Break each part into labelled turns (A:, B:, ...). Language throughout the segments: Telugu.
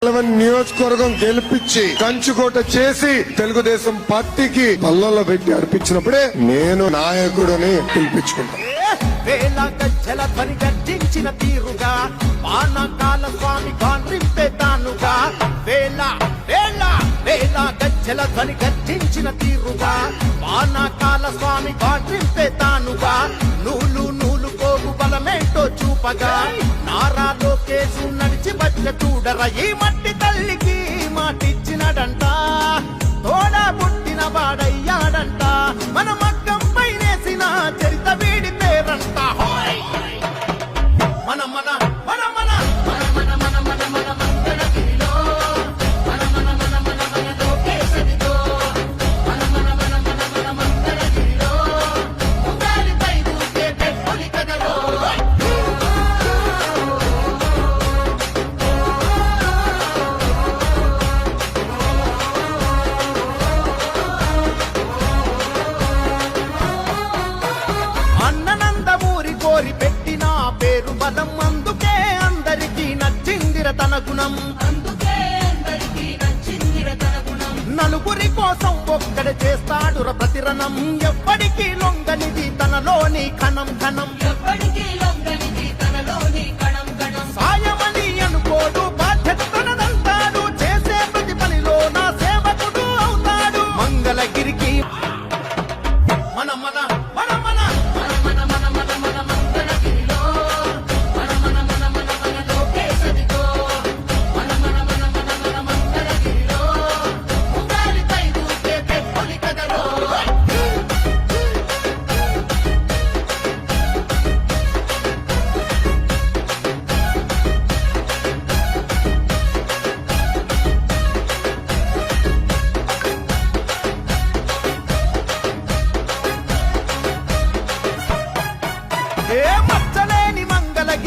A: నియోజకవర్గం గెలిపించి కంచుకోట చేసి తెలుగుదేశం పార్టీకి పల్లల్లో పెట్టి అర్పించినప్పుడే నేను నాయకుడని పిలిపించుకుంటాను
B: వేల గజ్జల ధ్వని గర్జించిన తీరుగా పానకాల స్వామి కాన్రింపే తానుగా. వేల వేల వేల గజ్జల ధ్వని గర్జించిన తీరుగా పానకాల స్వామి కాన్రింపే తానుగా. నూలు మేటో చూపగా నారా లోకేశు నడిచి బట్ల చూడర. ఈ మట్టి తల్లికి మాటిచ్చినడంట. తోడా పుట్టిన వాడయ్యాడంట. మన కోరి పెట్టిన పేరు బలం అందుకే అందరికీ నచ్చిందిర తన గుణం. నలుగురి కోసం ఒక్కడ చేస్తాడు ప్రతిరణం. ఎప్పటికీ లొంగనిది తనలోని కణం కణం
C: ఎప్పటికీ లొంగనిది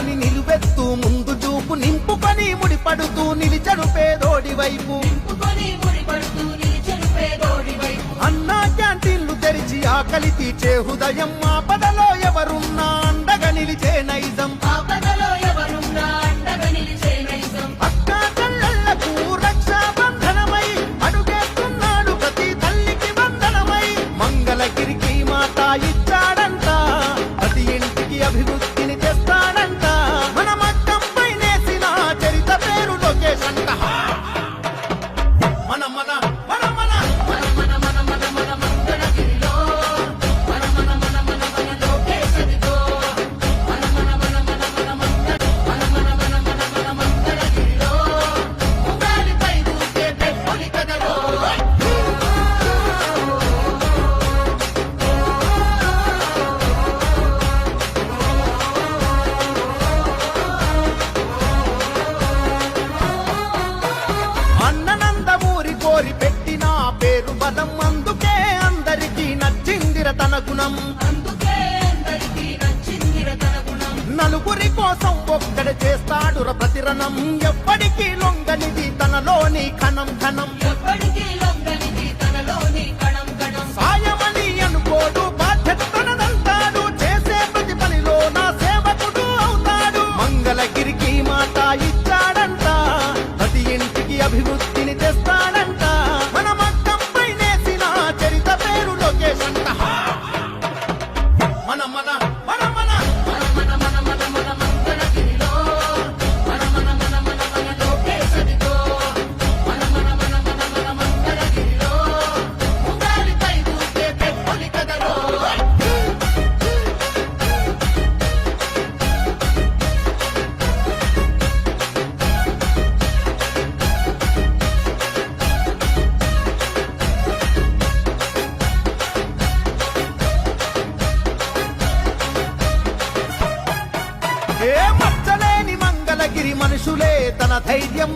B: నిలువెత్తుకొని నిలువెత్తు ముందు చూపు నింపుకొని ముడిపడుతూ నిలిచడు పేదోడి వైపు. అన్నా క్యాంటీన్లు తెరిచి ఆకలి తీచే హృదయం మా
C: పదలో ఎవరున్నా.
B: ఒక్కడే చేస్తాడు ప్రతిరణం. ఎప్పటికీ లొంగనిది తనలోని కణం ఘనం ఎప్పటి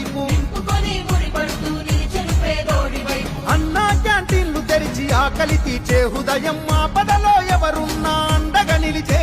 B: వైపు. అన్నా క్యాంటీన్లు తెరిచి ఆకలి తీర్చే హృదయం మా
C: పదలో ఎవరున్నా అండగా నిలిచే